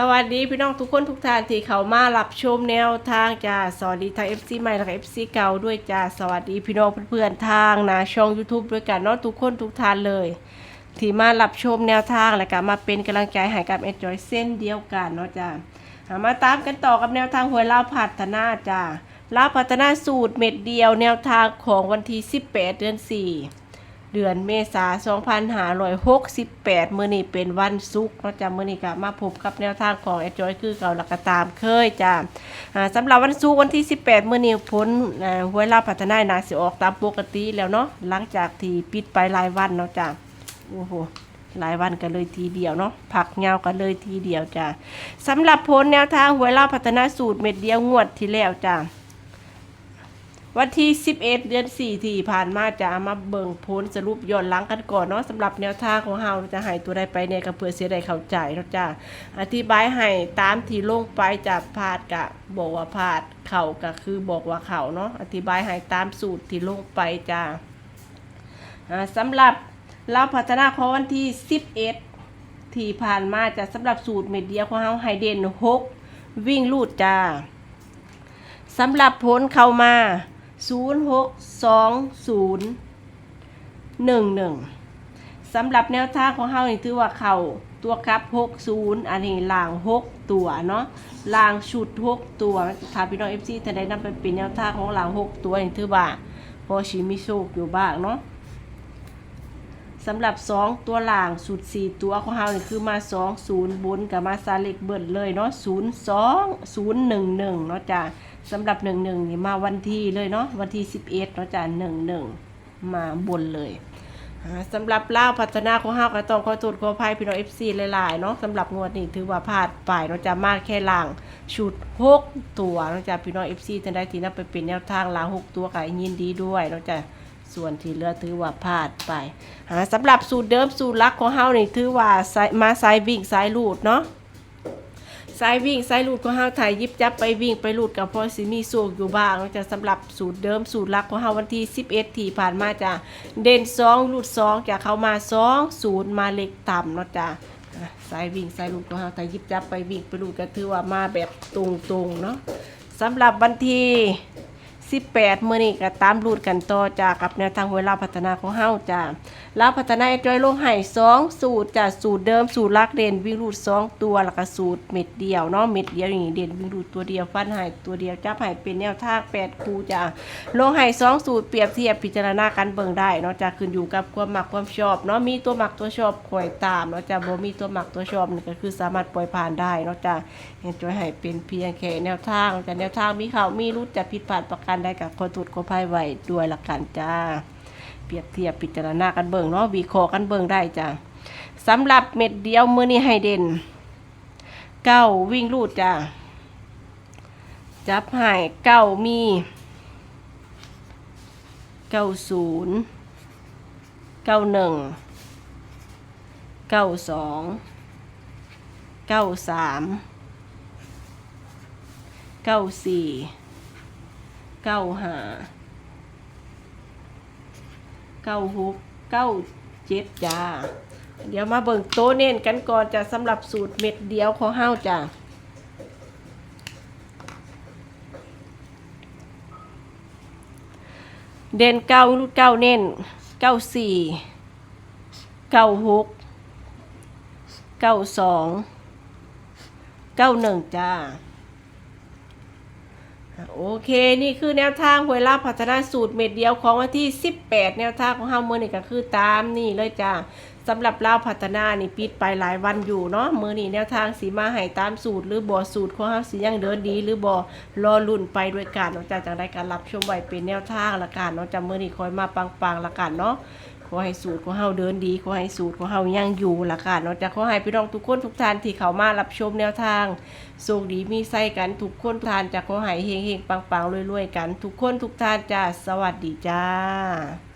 สวัสดีพี่น้องทุกคนทุกท่านที่เขามารับชมแนวทางจ้าสวัสดีทาง FC ใหม่และก็ FC เก่าด้วยจ้าสวัสดีพี่น้องเพื่อนๆทางนะช่อง YouTube ด้วยกันเนาะทุกคนทุกท่านเลย ที่มารับชมแนวทางและก็มาเป็นกำลังใจให้กับเอ็นจอยเส้นเดียวกันเนาะจ้าเอามาตามกันต่อกับแนวทางหวยลาวพัฒนาจ้าลาวพัฒนาสูตรเม็ดเดียวแนวทางของวันที่ 18 เดือน 4 เดือนเมษา2568 มื้อนี้เป็นวันศุกร์เนาะจ้ะมื้อนี้ก็มาพบกับแนวทางของแอดจอยคือเก่าและก็ตามเคยจ้ะอ่าสำหรับวันศุกร์วันที่ 18 มื้อนี้ผลอ่าหวยลาพัฒนานาสิออกตามปกติแล้วเนาะหลังจากที่ปิดไปหลายวันเนาะจ้ะโอ้โหหลายวันกันเลยทีเดียวเนาะผักเงากันเลยทีเดียวจ้ะสำหรับผลแนวทางหวยลาพัฒนาสูตรเม็ดเดียวงวดที่แล้วจ้ะ วันที่ 11 เดือน 4 ที่ผ่านมาจะเอามาเบิ่งผลสรุปย้อนหลังกันก่อนเนาะสำหรับแนวทางของเฮาจะให้ตัวใดไปเนี่ยก็เพื่อเสียได้เข้าใจเนาะจ้าอธิบายให้ตามที่ลงไปจะพาดกะบอกว่าพาดเข่าก็คือบอกว่าเข่าเนาะอธิบายให้ตามสูตรที่ลงไปจ้าสำหรับเราพัฒนาของวันที่ 11 ที่ผ่านมาจะสำหรับสูตรเมดเดียของเฮาให้เดน6วิ่งลูดจ้าสำหรับผลเข้ามา 0 6 2 0 1 1สำหรับแนวทางของเฮานี่ถือว่าเข้าตัวครับ6 0อันนี้ล่าง6ตัวเนาะล่างชุด6ตัวถ้าพี่น้อง FC ท่านใดนำไปเป็นแนวทางของล่าง6ตัวนี่ถือว่าพอชิมิโชคอยู่บ้างเนาะสำหรับ 2 ตัวล่างสุด 4 ตัวของเฮานี่คือมา 2 0บนกับมาซาเล็กเบิดเลยเนาะ0 2 0 1 1 เนาะจ้ะ สำหรับหนึ่งหนึ่งนี่มาวันที่เลยเนาะวันที่สิบเอ็ดเนาะจ้ะหนึ่งหนึ่งมาบนเลยสำหรับล่าพัฒนาของห้าก็ต้องขอโทษขออภัยพี่น้องเอฟซีหลายๆเนาะสำหรับงวดนี้ถือว่าพลาดไปเนาะจะมากแค่ล่างชุดหกตัวเนาะจ้ะพี่น้องเอฟซีท่านใดที่นำไปเป็นแนวทางล่างหกตัวก็ยินดีด้วยเนาะจ้ะส่วนที่เหลือถือว่าพลาดไปอ่าสำหรับสูตรเดิมสูตรลักของเฮานี่ถือว่าสายมาสายวิ่งสายลูดเนาะ สายวิ่งสายลูดของเฮาถ่ายยิบจับไปวิ่งไปลูดกับพอสิมีสูกอยู่บ้างจะสำหรับสูตรเดิมสูตรลักของเฮาวันที่ 11 ที่ผ่านมาจะเด่น2ลูด2จะเข้ามา2 0มาเล็กต่ำเนาะจ้ะอะสายวิ่งสายลูดของเฮาถ่ายยิบจับไปวิ่งไปลูดก็ถือว่ามาแบบตรงๆเนาะสำหรับวันที่ 18มื้อนี้ก็ตามรูดกันต่อจากกับแนวทางหวยลาวพัฒนาของเฮาจ้าลาวพัฒนาจอยลงให้2สูตรจ้ะสูตรเดิมสูตรลักเด่นวิ่งรูด 2 ตัวแล้วก็สูตรเม็ดเดียวเนาะเม็ดเดียวอย่างนี้เด่นวิ่งรูดตัวเดียวฟันให้ตัวเดียวจับให้เป็นแนวทาง8คู่จ้ะลงให้2สูตรเปรียบเทียบพิจารณากันเบิ่งได้เนาะจ้ะขึ้นอยู่กับความมักความชอบเนาะมีตัวมักตัวชอบคอยตามเนาะจ้ะบ่มีตัวมักตัวชอบนี่ก็คือสามารถปล่อยผ่านได้เนาะจ้ะเห็นจอยให้เป็นเพียงแค่แนวทางแต่แนวทางมีเขามีรุดจะผิดพลาดประการใดกับคนทุดคนภัยไว้ด้วยหละกันจ้า เปรียบเทียบพิจารณากันเบิ่งเนาะวิเคกันเบิ่งได้จ้าสำหรับเม็ดเดียวมือนี้ให้เด่นเก้าวิ่งรูดจ้าจับให้เก้ามีเก้าศูนย์เก้าหนึ่งเก้าสองเก้าสามเก้าสี่ เก้าห้าเก้าหกเก้าเจ็ดจ้า เดี๋ยวมาเบิ่งโต๊ะเน้นกันก่อนจะสำหรับสูตรเม็ดเดียวของเฮาจ้าเด่นเก้าลูกเก้าเน้นเก้าสี่เก้าหกเก้าสองเก้าหนึ่งจ้า โอเคนี่คือแนวทางหวยลาพัฒนาสูตรเม็ดเดียวของวันที่ 18 แนวทางของเฮาเมื่อนี่ก็คือตามนี่เลยจ้าสำหรับลาวพัฒนานี่ปิดไปหลายวันอยู่เนาะมื้อนี้แนวทางสีมาให้ตามสูตร หรือบ่สูตรของเฮาสิยังเดินดี หรือบ่รอลุ่นไปด้วยกันเนาะจ้าจังได้การรับชมไว้เป็นแนวทางละกันเนาะจ้ามื้อนี้คอยมาปังๆละกันเนาะ ขอให้สูตรของเฮาเดินดีขอให้สูตรของเฮายังอยู่ละค่ะเนาะจะขอให้พี่น้องทุกคนทุกท่านที่เข้ามารับชมแนวทางโชคดีมีไส้กันทุกคนทุกท่านจะขอให้เฮงๆปังๆรวยๆกัน ทุกคนทุกท่านจ้าสวัสดีจ้า